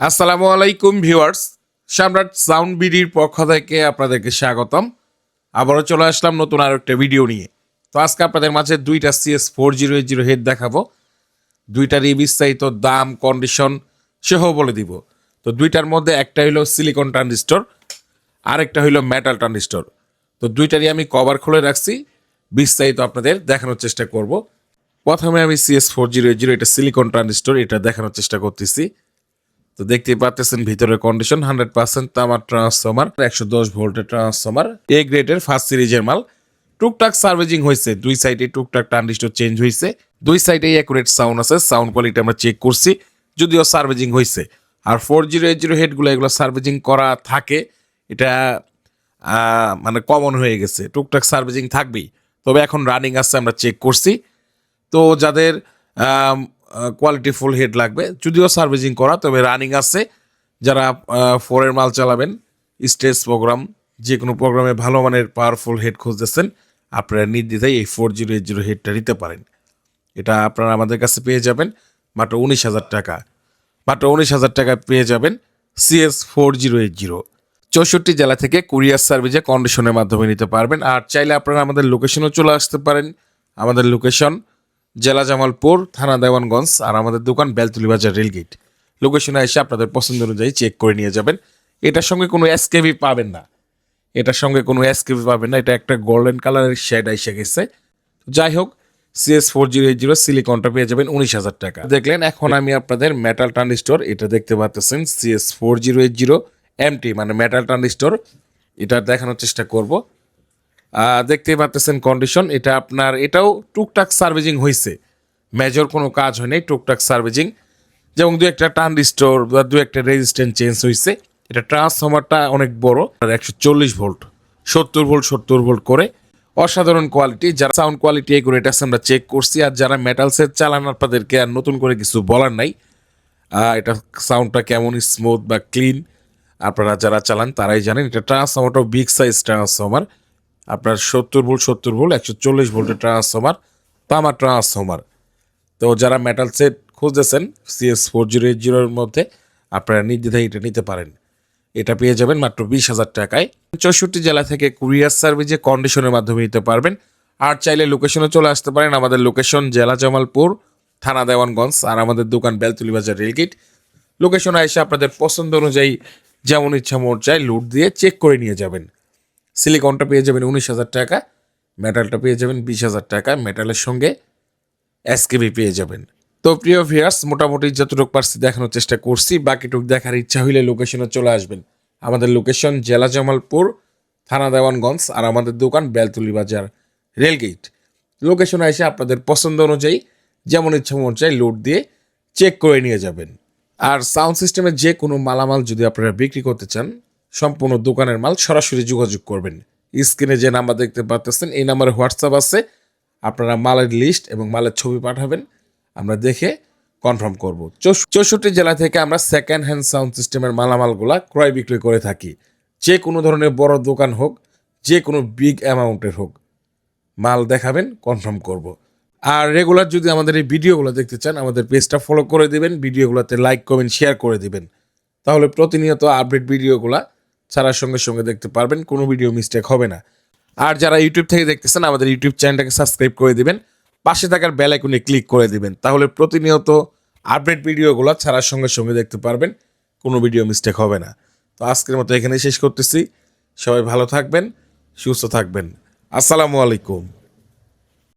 আসসালামু আলাইকুম ভিউয়ার্স, সম্রাট সাউন্ড বিডির পক্ষ থেকে আপনাদেরকে স্বাগতম। আবারও চলে আসলাম নতুন আরও একটা ভিডিও নিয়ে। তো আজকে আপনাদের মাঝে দুইটা CS four zero eight zero head দেখাবো। দুইটারই বিস্তারিত দাম কন্ডিশন সহ বলে দিব। তো দুইটার মধ্যে একটা হইল সিলিকন ট্রানজিস্টর আরেকটা হইল মেটাল ট্রানজিস্টর তো দুইটারই আমি কভার খুলে রাখছি, বিস্তারিত আপনাদের দেখানোর চেষ্টা করব। প্রথমে আমি CS four zero eight zero এটা সিলিকন ট্রানজিস্টর এটা দেখানোর চেষ্টা করতেছি। তো দেখতেই পাচ্ছেন ভিতরের কন্ডিশন হান্ড্রেড পার্সেন্ট তামার ট্রান্সফর্মার একশো দশ ভোল্টের ট্রান্সফর্মার এ গ্রেডের ফার্স্ট সিরিজের মাল। টুকটাক সার্ভিজিং হয়েছে, দুই সাইডে টুকটাক ট্রানজিস্টর চেঞ্জ হয়েছে, দুই সাইডে অ্যাকুরেট সাউন্ড আছে সাউন্ড কোয়ালিটি আমরা চেক করছি, যদিও সার্ভিজিং হয়েছে। আর ফোর জিরো এইট জিরো হেডগুলো এগুলো সার্ভিজিং করা থাকে, এটা মানে কমন হয়ে গেছে, টুকটাক সার্ভিজিং থাকবেই। তবে এখন রানিং আছে, আমরা চেক করছি। তো যাদের কোয়ালিটি ফুল হেড লাগবে। যদিও সার্ভিসিং করা, তবে রানিং আছে। যারা ফোরের মাল চালাবেন স্টেজ প্রোগ্রাম যে কোনো প্রোগ্রামে ভালো মানের পাওয়ারফুল হেড খুঁজতেছেন, আপনারা নির্দ্বিধায় এই ফোর জিরো এইট জিরো হেডটা নিতে পারেন। এটা আপনারা আমাদের কাছে পেয়ে যাবেন, মাত্র উনিশ হাজার টাকা। মাত্র উনিশ হাজার টাকা পেয়ে যাবেন CS four zero eight zero চৌষট্টি জেলা থেকে কুরিয়ার সার্ভিসে কন্ডিশনের মাধ্যমে নিতে পারবেন। আর চাইলে আপনারা আমাদের লোকেশনও চলে আসতে পারেন। আমাদের লোকেশন জেলা জামালপুর, থানা দেওয়ানগঞ্জ আর আমাদের দোকান বেলতুলি বাজার রেলগেট। লোকেশনে এসে আপনাদের পছন্দ অনুযায়ী চেক করে নিয়ে যাবেন। এটার সঙ্গে কোনো এসকেভি পাবেন না। এটার সঙ্গে কোনো এসকেভি পাবেন না। এটা একটা গোল্ডেন কালারের শেড এসে গেছে। যাই হোক CS four zero eight zero সিলিকনটা পেয়ে যাবেন উনিশ হাজার টাকা। দেখলেন, এখন আমি আপনাদের মেটাল ট্রানজিস্টর এটা দেখতে পাচ্ছেন CS four zero eight zero MT মানে মেটাল ট্রানজিস্টর এটা দেখানোর চেষ্টা করব। দেখতেই পাচ্ছেন কন্ডিশন এটা আপনার, এটাও টুকটাক সার্ভিসিং হয়েছে মেজর কোনো কাজ হয়নি টুকটাক সার্ভিসিং। যেমন দু একটা ট্রানজিস্টর বা দু একটা রেজিস্ট্যান্ট চেঞ্জ হয়েছে এটা ট্রান্সফর্মারটা অনেক বড়, আর একশো চল্লিশ ভোল্ট সত্তর ভোল্ট সত্তর ভোল্ট করে। অসাধারণ কোয়ালিটি যারা সাউন্ড কোয়ালিটি এগুলো এটা আমরা চেক করছি, আর যারা মেটাল সেট চালান আপনাদেরকে আর নতুন করে কিছু বলার নাই এটা সাউন্ডটা কেমন স্মুথ বা ক্লিন আপনারা যারা চালান তারাই জানেন, এটা ট্রান্সফর্মারটাও বিগ সাইজ ট্রান্সফর্মার আপনার সত্তর ভোল্ট সত্তর ভোল্ট, একশো চল্লিশ ভোল্টের ট্রান্সফর্মার তামার ট্রান্সফর্মার তো যারা মেটাল সেট খুঁজতেছেন সিএস ফোর জিরো এইট জিরোর মধ্যে, আপনারা নির্দ্বিধায় এটা নিতে পারেন। এটা পেয়ে যাবেন মাত্র বিশ হাজার টাকায়। চৌষট্টি জেলা থেকে কুরিয়ার সার্ভিসে কন্ডিশনের মাধ্যমে নিতে পারবেন। আর চাইলে লোকেশনে চলে আসতে পারেন। আমাদের লোকেশন জেলা জামালপুর, থানা দেওয়ানগঞ্জ, আর আমাদের দোকান বেলতুলি বাজার রেলগেট। লোকেশনে এসে আপনাদের পছন্দ অনুযায়ী, যেমন ইচ্ছা মোট চাই লুট দিয়ে চেক করে নিয়ে যাবেন। সিলিকনটা পেয়ে যাবেন উনিশ হাজার টাকা মেটালটা পেয়ে যাবেন বিশ হাজার টাকা মেটালের সঙ্গে এসকেবি পেয়ে যাবেন। তো প্রিয় ভিয়ার্স মোটামুটি যতটুকু পারছি দেখানোর চেষ্টা করছি, বাকিটুক দেখার ইচ্ছা হইলে লোকেশনে চলে আসবেন। আমাদের লোকেশন জেলা জামালপুর, থানা দেওয়ানগঞ্জ আর আমাদের দোকান বেলতুলি বাজার রেলগেট। লোকেশনে এসে আপনাদের পছন্দ অনুযায়ী, যেমন ইচ্ছা চাই লোড দিয়ে চেক করে নিয়ে যাবেন। আর সাউন্ড সিস্টেমের যে কোনো মালামাল যদি আপনারা বিক্রি করতে চান সম্পূর্ণ দোকানের মাল সরাসরি যোগাযোগ করবেন। স্ক্রিনে যে নাম্বার দেখতে পাচ্ছেন, এই নাম্বারে হোয়াটসঅ্যাপ আছে। আপনারা মালের লিস্ট এবং মালের ছবি পাঠাবেন। আমরা দেখে কনফার্ম করব। চৌষট্টি জেলা থেকে আমরা সেকেন্ড হ্যান্ড সাউন্ড সিস্টেমের মালামালগুলা ক্রয় বিক্রয় করে থাকি। যে কোনো ধরনের বড় দোকান হোক, যে কোনো বিগ অ্যামাউন্টের হোক, মাল দেখাবেন, কনফার্ম করব। আর রেগুলার যদি আমাদের এই ভিডিওগুলো দেখতে চান, আমাদের পেজটা ফলো করে দিবেন, ভিডিওগুলোতে লাইক কমেন্ট শেয়ার করে দিবেন। তাহলে প্রতিনিয়ত আপডেট ভিডিওগুলা ছাড়ার সঙ্গে সঙ্গে দেখতে পারবেন, কোনো ভিডিও মিস্টেক হবে না। আর যারা ইউটিউব থেকে দেখতেছেন, আমাদের ইউটিউব চ্যানেলটাকে সাবস্ক্রাইব করে দিবেন, পাশে থাকার বেল ক্লিক করে দিবেন, তাহলে প্রতিনিয়ত আপডেট ভিডিওগুলো ছাড়ার সঙ্গে সঙ্গে দেখতে পারবেন, কোনো ভিডিও মিস্টেক হবে না। তো আজকের মতো এখানেই শেষ করতেছি। সবাই ভালো থাকবেন, সুস্থ থাকবেন। আসসালামু আলাইকুম।